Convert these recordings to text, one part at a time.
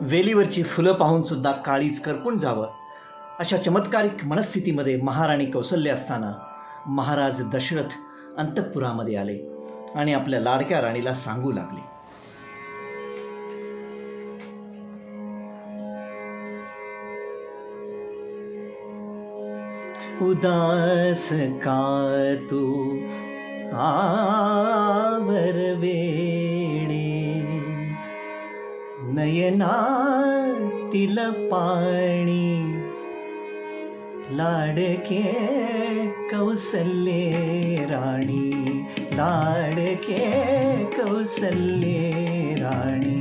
वेलीवरची फुलं पाहून सुद्धा काळीज करपून जावं? अशा चमत्कारिक मनस्थितीमध्ये महाराणी कौसल्य असताना महाराज दशरथ अंतःपुरामध्ये आले आणि आपल्या लाडक्या राणीला सांगू लागले. उदास का तू? आवर वे नयनातील पाणी लाडके कौसल्ये राणी लाडके कौसल्ये राणी.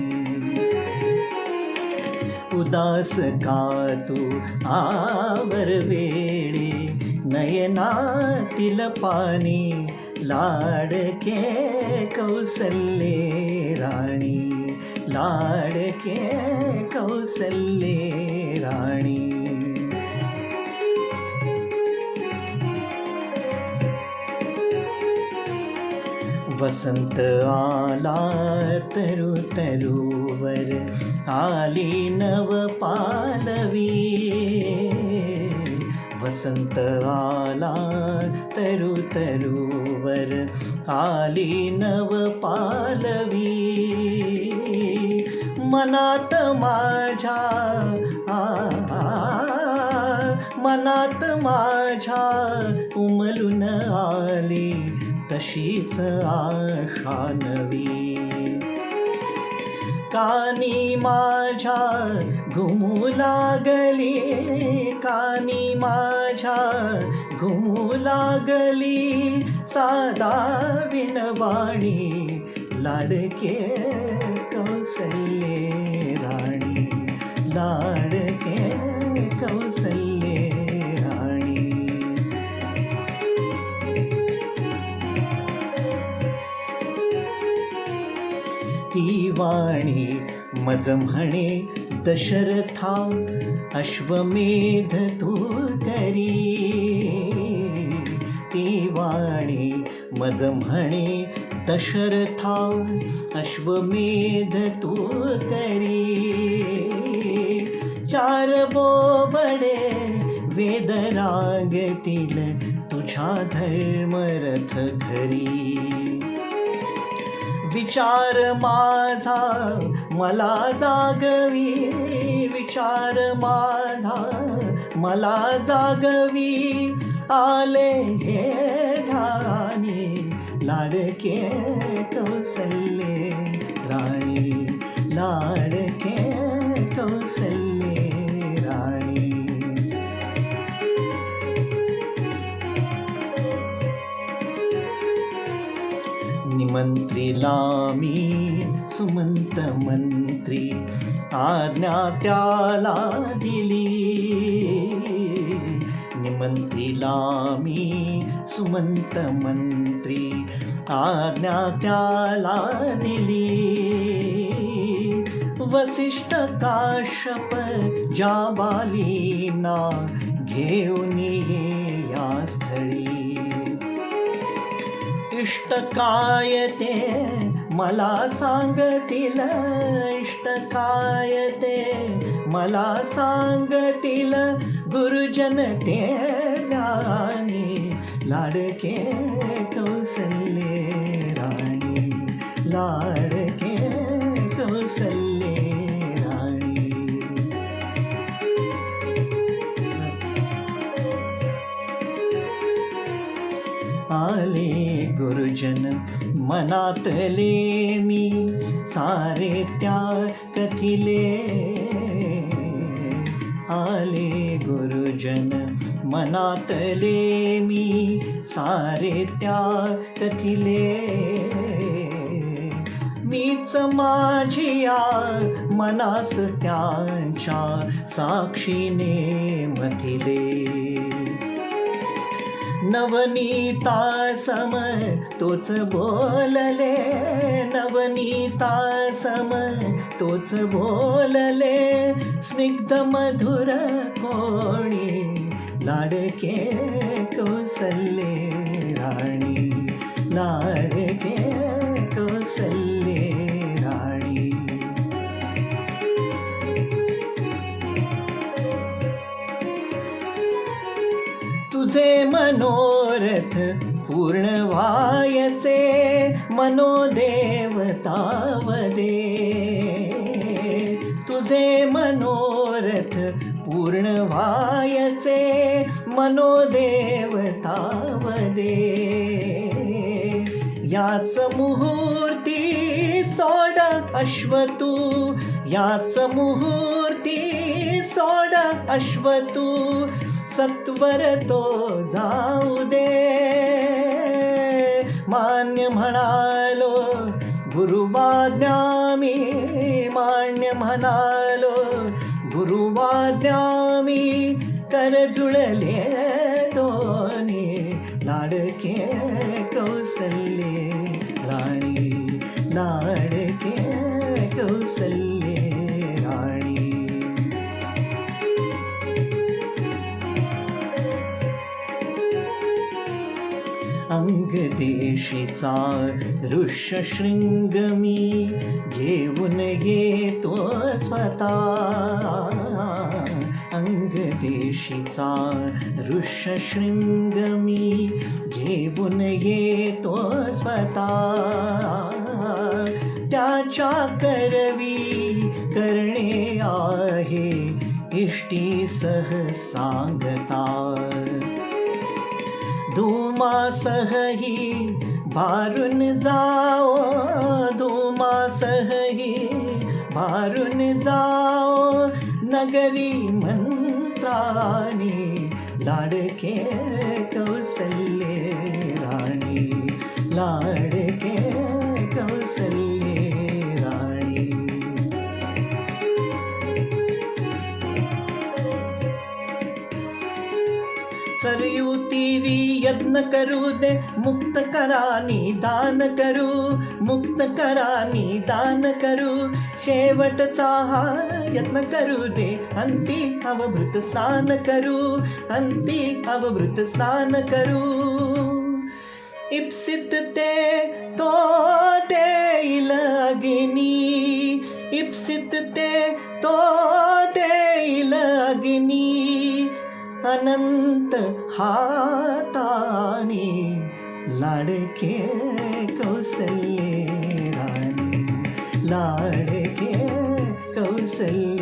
उदास का तू आवर वेळे नयनातील पाणी लाडके कौसल्ये राणी. लाडके कौसल्ये राणी वसंत आला तरु तरुवर आली नव पालवी वसंत आला तरु तरुवर आली नव पालवी मनात माझ्या आ, मनात माझ्या उमलून आली तशीच आशा नवी. कानी माझ्या घुमू लागली कानी माझ्या घुमू लागली सादा विनवाणी लाडके कौसल्ये राणी लाडके कौसल्ये राणी. ती वाणी मज म्हणे दशरथा अश्वमेध तू करी ती वाणी मज म्हणे दशरथा अश्वमेध तू करी। चार बोबडे वेद रागतील तुझ्या धर्मरथ घरी। विचार माझा मला जागवी। विचार माझा मला जागवी। आले हे ढाणी लाडके कौसल्ये राणी लाडके कौसल्ये राणी निमंत्रीला मी सुमंत मंत्री आज्ञा त्याला दिली निमंत्रीला मी सुमंत मंत्री आज्ञा त्याला दिली वसिष्ठ काश्यप जाबालीना घेऊन ये या स्थळी. इष्ट काय ते मला सांगतील? इष्ट काय ते मला सांगतील? गुरुजन ते गाणी लाडके कौसल्ये राणी लाडके कौसल्ये राणी. आले गुरुजन मनातले मी सारे त्या कथिले. आले गुरुजन मनातले मी सारे त्या कथिले. मीच माझिया मनास त्यांच्या साक्षीने मथिले. नवनीता सम तोच बोलले. नवनीता सम तोच बोलले. स्निग्ध मधुर कोणी लाडके कोसल्ले राणी लाडके कोसल्ले राणी. तुझे मनोरथ पूर्ण वायचे मनोदेवतावदे तुझे मनोरथ पूर्ण वायचे मनोदेवतावदे याच मुहूर्ती सोड अश्वतू. याच मुहूर्ती सोड अश्वतू. सत्वर तो जाऊ दे. मान्य म्हणालो गुरुवाद्यामी मान्य म्हणालो गुरुवाद्यामी कर जुळले दोनी लाडके कौसल्ये राणी. लाडके कौसल्ये राणी. अंगदेशीचा ऋष्यशृंग मी घेऊन येतो स्वतः. अंगदेशीचा ऋषशृंग मी घेऊन येतो स्वतः. त्याच्या करवी करणे आहे इष्टी सह सांगता धुमासही भारून जाओ धुमासहही भारून जाओ. नगरी मंत्रानी लाडके कौसल्ये राणी लाडके कौसल्ये राणी सरयू तीरी यत्न करू दे मुक्त करानी दान करू मुक्त करानी दान करू शेवटचा हा यत्न करू दे अंती अवभृत स्नान करू अंती अवभृत स्नान करू इप्सित ते तो देईल अग्नी इप्सित ते तो देईल अग्नी अनंत हाताने लाडके कौसल्ये राणी लाडके कौसल्ये